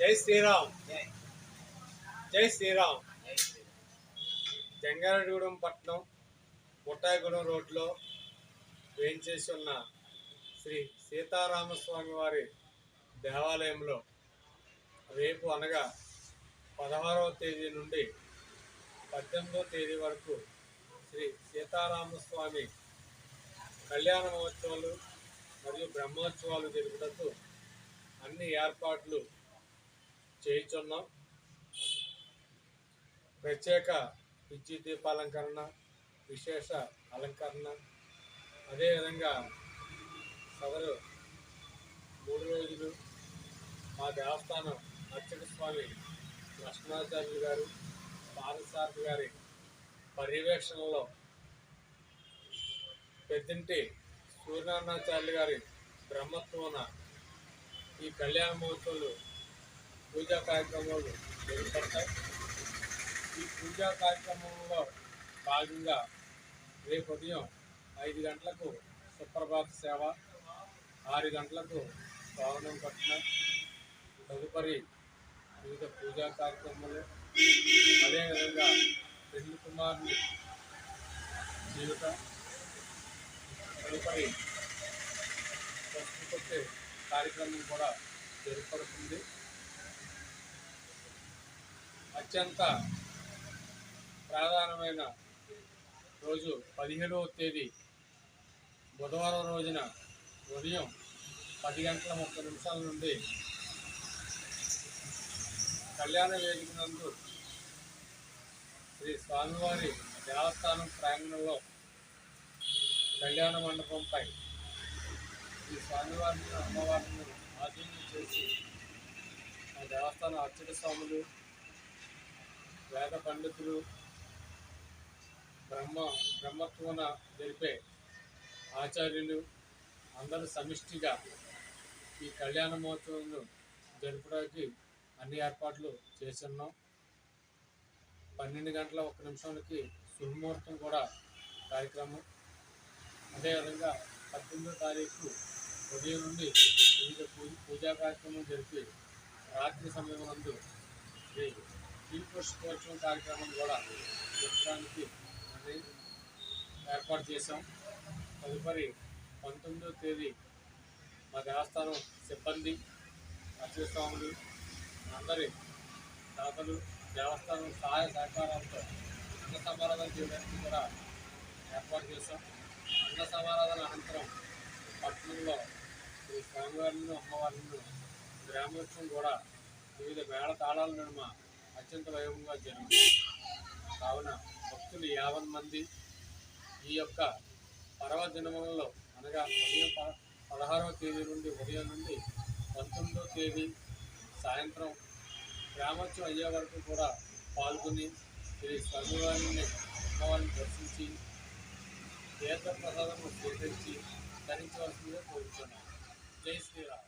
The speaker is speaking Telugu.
జై శ్రీరామ్. జై శ్రీరామ్. జంగారెడ్డిగూడెం పట్నం ముట్టాయిగూడెం రోడ్లో వేయించేసి ఉన్న శ్రీ సీతారామస్వామి వారి దేవాలయంలో రేపు అనగా పదహారవ తేదీ నుండి పద్దెనిమిదవ తేదీ వరకు శ్రీ సీతారామస్వామి కళ్యాణ మహోత్సవాలు మరియు బ్రహ్మోత్సవాలు జరుపుటకు అన్ని ఏర్పాట్లు చేయించున్నాం. ప్రత్యేక విద్యుత్ దీపాలంకరణ విశేష అలంకరణ. అదేవిధంగా సదరు మూడు రోజులు మా దేవస్థానం అర్చక స్వామి లక్ష్మణాచార్యులు గారు పారసారథి గారి పర్యవేక్షణలో పెద్దింటి సూర్యనారాయణాచార్యులు గారి బ్రహ్మత్వన ఈ కళ్యాణ మహోత్సవాలు పూజా కార్యక్రమాలు జరుగుతాయి ఈ పూజా కార్యక్రమంలో భాగంగా రేపు ఉదయం ఐదు గంటలకు సుప్రభాత సేవ ఆరు గంటలకు శ్రావణం పట్టిన తదుపరి వివిధ పూజా కార్యక్రమాలు అదేవిధంగా పెళ్ళి కుమారుని జీవిత తదుపరి పసుపు కొట్టే కార్యక్రమం కూడా జరపడుతుంది అత్యంత ప్రధానమైన రోజు పదిహేడవ తేదీ బుధవారం రోజున ఉదయం పది గంటల ముప్పై నిమిషాల నుండి కళ్యాణ వేదిక నందు శ్రీ స్వామివారి దేవస్థానం ప్రాంగణంలో కళ్యాణ మండపంపై శ్రీ స్వామివారిని అమ్మవారిని ఆధీనం చేసి ఆ దేవస్థానం అర్చక స్వాములు వేద పండితులు బ్రహ్మ బ్రహ్మత్వన జరిపే ఆచార్యులు అందరూ సమిష్టిగా ఈ కళ్యాణ మహోత్సవం జరపడానికి అన్ని ఏర్పాట్లు చేస్తున్నాం. పన్నెండు గంటల ఒక నిమిషానికి శుభముహూర్తం కూడా కార్యక్రమం. అదేవిధంగా పద్దెనిమిదో తారీఖు ఉదయం నుండి వివిధ పూజ పూజా కార్యక్రమం జరిపి రాత్రి సమయం నందు శ్రీ శ్రీ కార్యక్రమం కూడా జరపడానికి అని ఏర్పాటు చేశాం. తదుపరి పంతొమ్మిదవ తేదీ మా దేవస్థానం సిబ్బంది అర్చస్వాములు అందరి దాతలు దేవస్థానం సహాయ సహకారాలతో అన్న సమారాధన చేయడానికి కూడా ఏర్పాటు చేశాం. అన్న సమారాధన అనంతరం పట్టణంలో ఈ స్వామివారిని అమ్మవారిని గ్రామోత్సవం కూడా వివిధ మేళ తాళాల నడుమ అత్యంత వైభవంగా జరిగింది. కావున భక్తులు యాభై మంది ఈ యొక్క పర్వదినములలో అనగా ఉదయం ప పదహారవ తేదీ నుండి ఉదయం నుండి పంతొమ్మిదవ తేదీ సాయంత్రం గ్రామోత్సవం అయ్యే వరకు కూడా పాల్గొని శ్రీ స్వామివారిని అమ్మవారిని దర్శించి తీర్థ ప్రసాదము స్వీకరించి ధరించవలసిందిగా కోరుతున్నాను జై శ్రీరామ్.